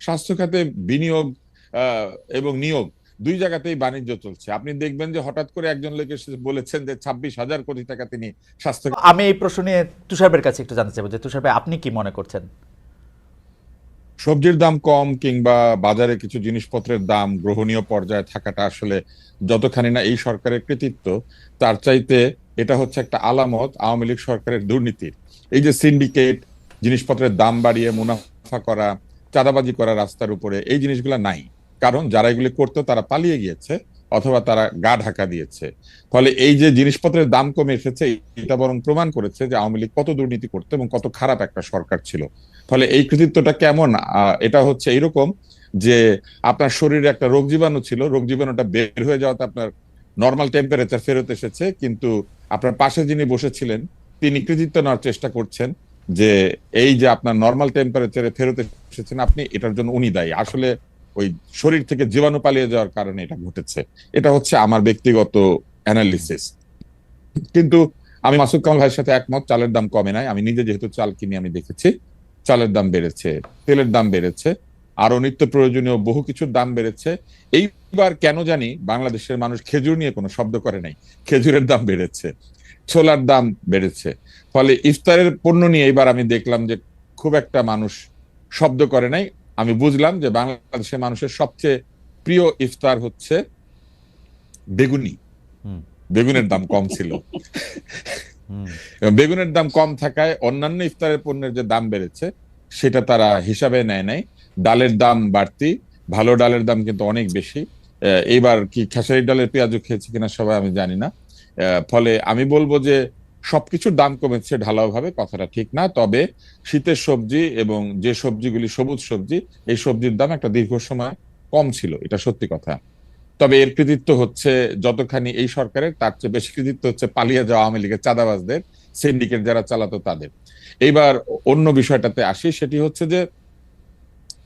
স্বাস্থ্য খাতে বিনিয়োগ এবং নিয়োগ দুই জায়গাতেই বাণিজ্য চলছে। আপনি দেখবেন যে হঠাৎ করে একজন লোক এসে বলেছেন যে ছাব্বিশ হাজার কোটি টাকা তিনি স্বাস্থ্য আমি এই প্রশ্ন নিয়ে তুষারের কাছে একটু জানতে চাইব যে তুষার ভাই আপনি কি মনে করছেন? সবজির দাম কম কিংবা বাজারে কিছু জিনিসপত্রের দাম গ্রহণীয় পর্যায়ে থাকাটা আসলে যতখানি না এই সরকারের কৃতিত্ব তার চাইতে এটা হচ্ছে একটা আলামত আওয়ামী লীগ সরকারের দুর্নীতির। এই যে সিন্ডিকেট জিনিসপত্রের দাম বাড়িয়ে মুনাফা করা চাঁদাবাজি করা রাস্তার উপরে এই জিনিসগুলো নাই। কারণ যারা এগুলি করতো তারা পালিয়ে গিয়েছে অথবা তারা গা ঢাকা দিয়েছে। ফলে এই যে জিনিসপত্রের দাম কমে এসেছে, এটা বরং প্রমাণ করেছে যে আওয়ামী লীগ কত দুর্নীতি করতো এবং কত খারাপ একটা সরকার ছিল। ফলে এই কৃতিত্বটা কেমন? এটা হচ্ছে এইরকম যে আপনার শরীরে একটা রোগ জীবাণু ছিল, রোগ জীবাণুটা বের হয়ে যাওয়াতে আপনার নর্মাল টেম্পারেচার ফেরত এসেছে, কিন্তু আপনার পাশে যিনি বসেছিলেন, তিনি কৃতিত্ব নেওয়ার চেষ্টা করছেন। যে এই যে আপনার নর্মাল টেম্পারেচারে ফেরত এসেছেন আপনি, এটার জন্য উনি দায়ী। আসলে ওই শরীর থেকে জীবাণু পালিয়ে যাওয়ার কারণে এটা ঘটেছে। এটা হচ্ছে আমার ব্যক্তিগত অ্যানালিসিস কিন্তু আমি মাসুদ কামাল ভাইয়ের সাথে একমত, চালের দাম কমে নাই। আমি নিজে যেহেতু চাল কিনে, আমি দেখেছি, চালের দাম বেড়েছে, তেলের দাম বেড়েছে আরও নিত্য প্রয়োজনীয় বহু কিছুর দাম বেড়েছে। এইবার কেন জানি বাংলাদেশের মানুষ খেজুর নিয়ে কোনো শব্দ করে নাই। খেজুরের দাম বেড়েছে। ছোলার দাম বেড়েছে। ফলে ইফতারের পণ্য নিয়ে এবার আমি দেখলাম যে খুব একটা মানুষ শব্দ করে নাই। আমি বুঝলাম যে বাংলাদেশের মানুষের সবচেয়ে প্রিয় ইফতার হচ্ছে বেগুনি। বেগুনের দাম কম ছিল। হুম, বেগুনের দাম কম থাকায় অন্যান্য ইফতারের পণ্যের যে দাম বেড়েছে সেটা তারা হিসাবে নেয় নাই। ডালের দাম বাড়তি ভালো ডালের দাম কিন্তু অনেক বেশি। আহ, এইবার কি খেসারি ডালের পেঁয়াজও খেয়েছে কিনা সবাই আমি জানি না। ফলে আমি বলব যে সবকিছুর দাম কমেছে ঢালাও ভাবে কথাটা ঠিক না। তবে শীতের সবজি এবং যে সবজিগুলি সবুজ সবজি, এই সবজির দাম একটা দীর্ঘ সময় কম ছিল, এটা সত্যি কথা। তবে এর কৃতিত্ব হচ্ছে যতখানি এই সরকারের, তার চেয়ে বেশি কৃতিত্ব হচ্ছে পালিয়ে যাওয়া আওয়ামী লীগের চাঁদাবাজদের, সিন্ডিকেট যারা চালাতো তাদের। এইবার অন্য বিষয়টাতে আসি, সেটি হচ্ছে যে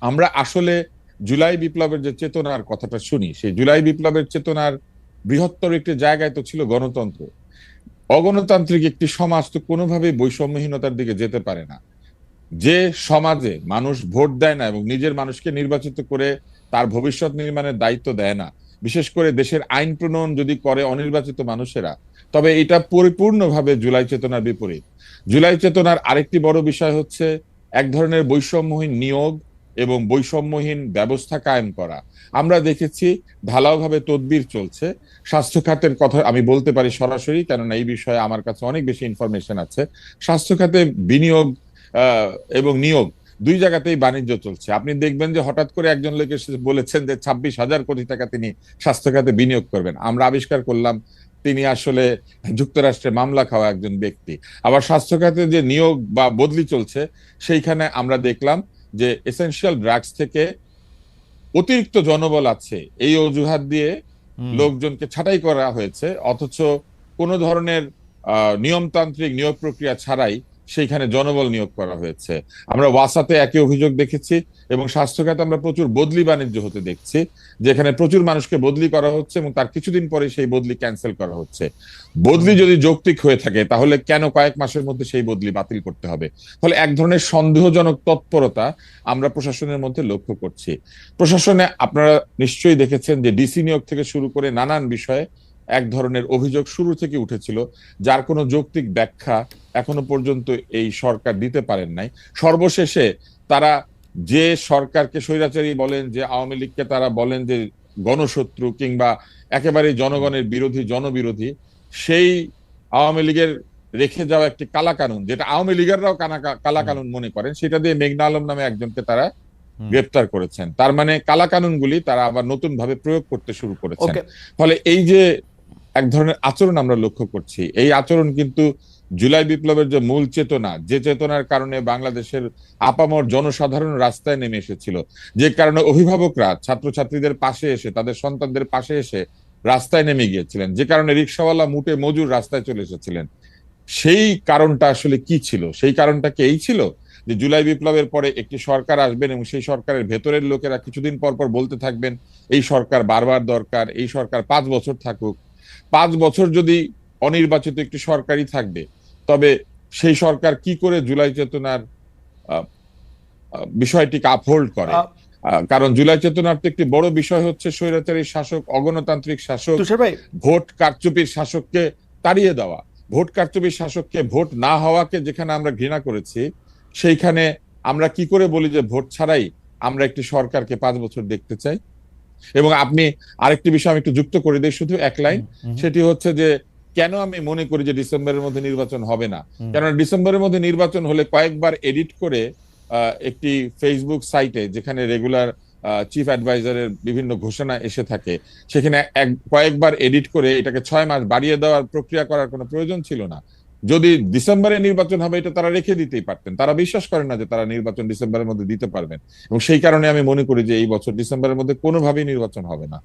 আমরা আসলে জুলাই বিপ্লবের যে চেতনার কথাটা শুনি, সেই জুলাই বিপ্লবের চেতনার বৃহত্তর একটি জায়গায় তো ছিল গণতন্ত্র। অগণতান্ত্রিক একটি সমাজ তো কোনোভাবেই বৈষম্যহীনতার দিকে যেতে পারে না। যে সমাজে মানুষ ভোট দেয় না এবং নিজের মানুষকে নির্বাচিত করে তার ভবিষ্যৎ নির্মাণের দায়িত্ব দেয় না, বিশেষ করে দেশের আইন প্রণয়ন যদি করে অনির্বাচিত মানুষেরা, তবে এটা পরিপূর্ণভাবে জুলাই চেতনার বিপরীত। জুলাই চেতনার আরেকটি বড় বিষয় হচ্ছে এক ধরনের বৈষম্যহীন নিয়োগ এবং বৈষম্যহীন ব্যবস্থা কায়েম করা। আমরা দেখেছি ঢালাওভাবে তদবির চলছে। স্বাস্থ্য খাতের কথা আমি বলতে পারি সরাসরি, কেননা এই বিষয়ে আমার কাছে অনেক বেশি ইনফরমেশন আছে। স্বাস্থ্য খাতে বিনিয়োগ এবং নিয়োগ দুই জায়গাতেই বাণিজ্য চলছে। আপনি দেখবেন যে হঠাৎ করে একজন লোক এসে বলেছেন যে ছাব্বিশ হাজার কোটি টাকা তিনি স্বাস্থ্য খাতে বিনিয়োগ করবেন। আমরা আবিষ্কার করলাম তিনি আসলে যুক্তরাষ্ট্রে মামলা খাওয়া একজন ব্যক্তি। আবার স্বাস্থ্য খাতে যে নিয়োগ বা বদলি চলছে, সেইখানে আমরা দেখলাম যে এসেনশিয়াল ড্রাগস থেকে অতিরিক্ত জনবল আছে। এই অজুহাত দিয়ে লোকজনকে ছাঁটাই করা হয়েছে। অথচ কোনো ধরনের নিয়মতান্ত্রিক নিয়োগ প্রক্রিয়া ছাড়াই সেইখানে জনবল নিয়োগ করা হয়েছে। আমরা ওয়াসাতে একই অভিযোগ দেখেছি এবং স্বাস্থ্য খাতে আমরা প্রচুর বদলি বাণিজ্য হতে দেখছি, যেখানে প্রচুর মানুষকে বদলি করা হচ্ছে এবং তার কিছুদিন পরে সেই বদলি ক্যান্সেল করা হচ্ছে। বদলি যদি যৌক্তিক হয়ে থাকে, তাহলে কেন কয়েক মাসের মধ্যে সেই বদলি বাতিল করতে হবে? ফলে এক ধরনের সন্দেহজনক তৎপরতা আমরা প্রশাসনের মধ্যে লক্ষ্য করছি। প্রশাসনে আপনারা নিশ্চয়ই দেখেছেন যে ডিসি নিয়োগ থেকে শুরু করে নানান বিষয়ে এক ধরনের অভিযোগ শুরু থেকে উঠেছিল যার কোনো যৌক্তিক ব্যাখ্যা এখনও পর্যন্ত এই সরকার দিতে পারেন নাই। সর্বশেষে তারা যে সরকারকে স্বৈরাচারী বলেন যে আওয়ামী লীগকে তারা বলেন যে গণশত্রু কিংবা একেবারে জনগণের বিরোধী জনবিরোধী সেই আওয়ামী লীগের রেখে যাওয়া একটি কালাকানুন যেটা আওয়ামী লীগেররাও কানা কালা মনে করেন সেটা দিয়ে মেঘনা আলম নামে একজনকে তারা গ্রেপ্তার করেছেন। তার মানে কালা কানুনগুলি তারা আবার নতুন ভাবে প্রয়োগ করতে শুরু করেছেন। ফলে এই যে এক ধরনের আচরণ আমরা লক্ষ্য করছি। এই আচরণ কিন্তু জুলাই বিপ্লবের যে মূল চেতনা, যে চেতনার কারণে বাংলাদেশের আপামর জনসাধারণ রাস্তায় নেমে এসেছিল, যে কারণে অভিভাবকরা, ছাত্রছাত্রীদের পাশে এসে, তাদের সন্তানদের পাশে এসে রাস্তায় নেমে গিয়েছিলেন, যে কারণে রিক্সাওয়ালা মুটে মজুর রাস্তায় চলে এসেছিলেন। সেই কারণটা আসলে কি ছিল? সেই কারণটা কি এই ছিল? যে জুলাই বিপ্লবের পরে একটি সরকার আসবেন এবং সেই সরকারের ভেতরের লোকেরা কিছুদিন পর পর বলতে থাকবেন, এই সরকার বারবার দরকার, এই সরকার পাঁচ বছর থাকুক পাঁচ বছর যদি অনির্বাচিত একটি সরকারই থাকবে তবে সেই সরকার কি করে জুলাই চেতনার বিষয়টিকে আপহোল্ড করে? কারণ জুলাই চেতনার তো একটি বড় বিষয় হচ্ছে স্বৈরাচারী শাসক অগণতান্ত্রিক শাসক ভোট কারচুপির শাসককে তাড়িয়ে দেওয়া। ভোট কারচুপির শাসককে ভোট না হওয়াকে যেখানে আমরা ঘৃণা করেছি সেইখানে আমরা কি করে বলি যে ভোট ছাড়াই আমরা একটি সরকারকে পাঁচ বছর দেখতে চাই? এবং আপনি আরেকটি বিষয় আমি একটু যুক্ত করে দিই শুধু এক লাইন। সেটি হচ্ছে যে কেন আমি মনে করি যে ডিসেম্বরের মধ্যে নির্বাচন হবে না। কেননা ডিসেম্বরের মধ্যে নির্বাচন হলে কয়েকবার এডিট করে আহ, একটি ফেসবুক সাইটে যেখানে রেগুলার চিফ অ্যাডভাইজারের বিভিন্ন ঘোষণা এসে থাকে সেখানে এক কয়েকবার এডিট করে এটাকে ছয় মাস বাড়িয়ে দেওয়ার প্রক্রিয়া করার কোনো প্রয়োজন ছিল না। যদি ডিসেম্বরে নির্বাচন হবে, এটা তারা রেখে দিতেই পারতেন। তারা বিশ্বাস করেন না যে তারা নির্বাচন ডিসেম্বরের মধ্যে দিতে পারবেন। এবং সেই কারণে আমি মনে করি যে এই বছর ডিসেম্বরের মধ্যে কোনোভাবেই নির্বাচন হবে না।